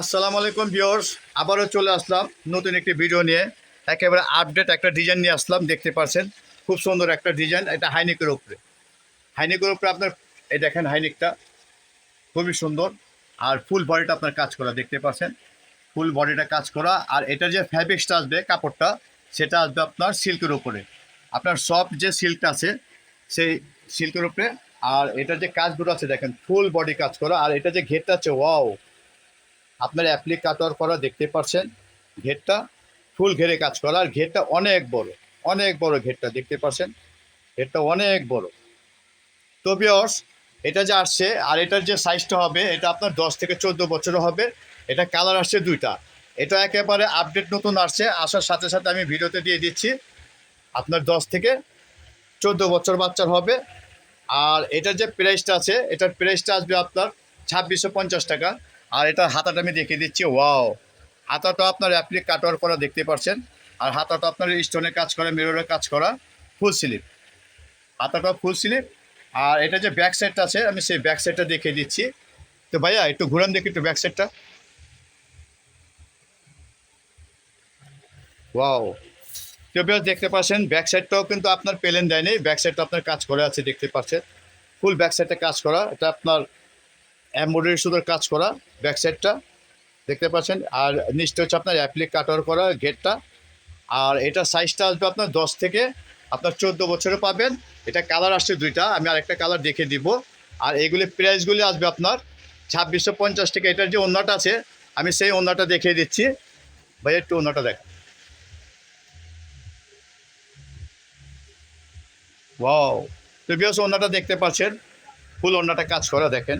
আসসালামু আলাইকুম ভিউয়ার্স, আবারও চলে আসলাম নতুন একটি ভিডিও নিয়ে। একেবারে আপডেট একটা ডিজাইন নিয়ে আসলাম, দেখতে পাচ্ছেন। খুব সুন্দর একটা ডিজাইন এটা হাইনিকের উপরে। হাইনিকের উপরে আপনার, এই দেখেন হাইনিকটা, খুবই সুন্দর। আর ফুল বডিটা আপনার কাজ করা, দেখতে পাচ্ছেন? ফুল বডিটা কাজ করা, আর এটা যে ফ্যাব্রিক্সটা আসবে, কাপড়টা, সেটা আসবে আপনার সিল্কের উপরে। আপনার সফট যে সিল্কটা আছে, সেই সিল্কের উপরে। আর এটা যে কাজগুলো আছে, দেখেন ফুল বডি কাজ করা, আর এটা যে ঘেরটা আছে ওয়াও আপনার অ্যাপ্লিক কাটার করা দেখতে পাচ্ছেন। ঘেরটা ফুল ঘেরে কাজ করা। আর ঘেরটা অনেক বড় অনেক বড় ঘেরটা দেখতে পাচ্ছেন। ঘেরটা অনেক বড়। তো বিয়স এটা যে আসছে আর এটার যে সাইজটা হবে, এটা আপনার দশ থেকে চোদ্দ বছরও হবে। এটা কালার আসছে দুইটা। এটা একেবারে আপডেট নতুন আসছে। আসার সাথে সাথে আমি ভিডিওতে দিয়ে দিচ্ছি। আপনার দশ থেকে চোদ্দ বছর বাচ্চার হবে। আর এটার যে প্রাইসটা আছে, এটার প্রাইসটা আসবে আপনার ছাব্বিশশো পঞ্চাশ টাকা। আর এটার হাতাটা আমি দেখিয়ে দিচ্ছি, ওয়াও। হাতাটা আপনার অ্যাপ্লিক কাটওয়ার করা দেখতে পাচ্ছেন। আর হাতাটা আপনার স্টোনের কাজ করা মিররের কাজ করা ফুল স্লিপ হাতাটা ফুল স্লিপ আর এটা যে ব্যাক সাইডটা আছে, আমি সেই ব্যাক সাইডটা দেখিয়ে দিচ্ছি। তো ভাইয়া, একটু ঘুরান দেখি একটু ব্যাক সাইডটা ওয়াও। বেশ দেখতে পাচ্ছেন ব্যাক সাইডটাও কিন্তু আপনার পেলেন দেয়নি ব্যাক সাইডটা আপনার কাজ করে আছে, দেখতে পাচ্ছেন। ফুল ব্যাক সাইডটা কাজ করা, এটা আপনার এমব্রয়ডারি সুতোর কাজ করা ব্যাক সাইডটা দেখতে পাচ্ছেন। আর নিচটা হচ্ছে আপনার অ্যাপ্লিক কাটার করা গেটটা আর এটা সাইজটা আসবে আপনার দশ থেকে আপনার চোদ্দ বছরে পাবেন। এটা কালার আসছে দুইটা, আমি আরেকটা কালার দেখে দিব। আর এইগুলি প্রাইসগুলি আসবে আপনার ছাব্বিশশো পঞ্চাশ টাকা। এটার যে অন্যটা আছে, আমি সেই অন্যটা দেখিয়ে দিচ্ছি। ভাই, একটু অন্যটা দেখ ওয়াও তো বিয়স ওনাটা দেখতে পাচ্ছেন। ফুল ওনাটা কাজ করা, দেখেন।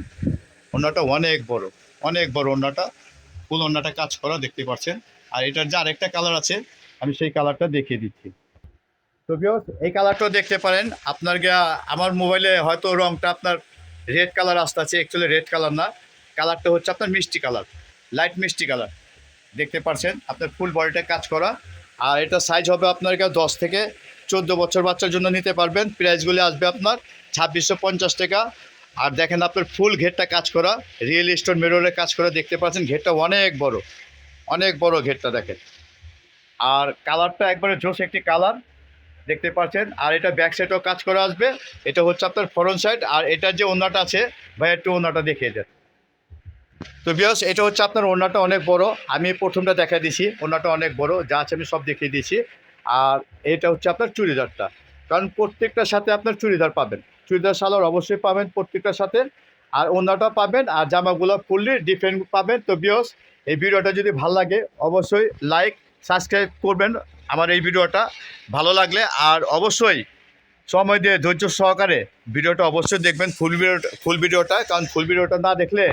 ওনাটা অনেক বড় অনেক বড় ওনাটা ফুল ওনাটা কাজ করা, দেখতে পাচ্ছেন। আর এটার যে আরেকটা কালার আছে, আমি সেই কালারটা দেখিয়ে দিচ্ছি। তো এই কালারটাও দেখতে পারেন। আপনার গিয়া, আমার মোবাইলে হয়তো রংটা আপনার রেড কালার আসতে আছে অ্যাকচুয়ালি রেড কালার না। কালারটা হচ্ছে আপনার মিষ্টি কালার লাইট মিষ্টি কালার। দেখতে পাচ্ছেন, আপনার ফুল বডিটা কাজ করা। আর এটা সাইজ হবে আপনার কাছে দশ থেকে চোদ্দ বছর বাচ্চার জন্য নিতে পারবেন। প্রাইসগুলি আসবে আপনার ছাব্বিশশো পঞ্চাশ টাকা। আর দেখেন আপনার ফুল ঘেরটা কাজ করা রিয়েল স্টোন মেরোরের কাজ করা, দেখতে পাচ্ছেন ঘেরটা অনেক বড় অনেক বড় ঘেরটা দেখেন। আর কালারটা একবারে জোস একটি কালার, দেখতে পাচ্ছেন, আর এটা ব্যাক সাইডেও কাজ করা আসবে, এটা হচ্ছে আপনার ফরন সাইড আর এটার যে ওনাটা আছে, ভাই একটু ওনাটা দেখিয়ে দেন। তো বিয়স এটা হচ্ছে আপনার ওনাটা অনেক বড়, আমি প্রথমটা দেখা দিছি ওনাটা অনেক বড়, যা আছে আমি সব দেখিয়ে দিয়েছি। আর এটা হচ্ছে আপনার চুড়িদারটা, কারণ প্রত্যেকটার সাথে আপনার চুড়িদার পাবেন। চুড়িদার সালোয়ার অবশ্যই পাবেন প্রত্যেকটার সাথে। আর ওনাটা পাবেন আর জামাগুলো ফুললি ডিফারেন্ট পাবেন। তো বিয়স এই ভিডিওটা যদি ভালো লাগে, অবশ্যই লাইক সাবস্ক্রাইব করবেন আমার এই ভিডিওটা। ভালো লাগলে আর অবশ্যই সময় দিয়ে ধৈর্য সহকারে ভিডিওটা অবশ্যই দেখবেন ফুল ভিডিওটা ফুল ভিডিওটা। কারণ ফুল ভিডিওটা না দেখলে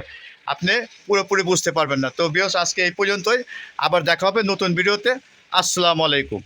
আপনি পুরোপুরি বুঝতে পারবেন না। তো বিয়স আজকে এই পর্যন্তই। আবার দেখা হবে নতুন ভিডিওতে। আসসালামু আলাইকুম।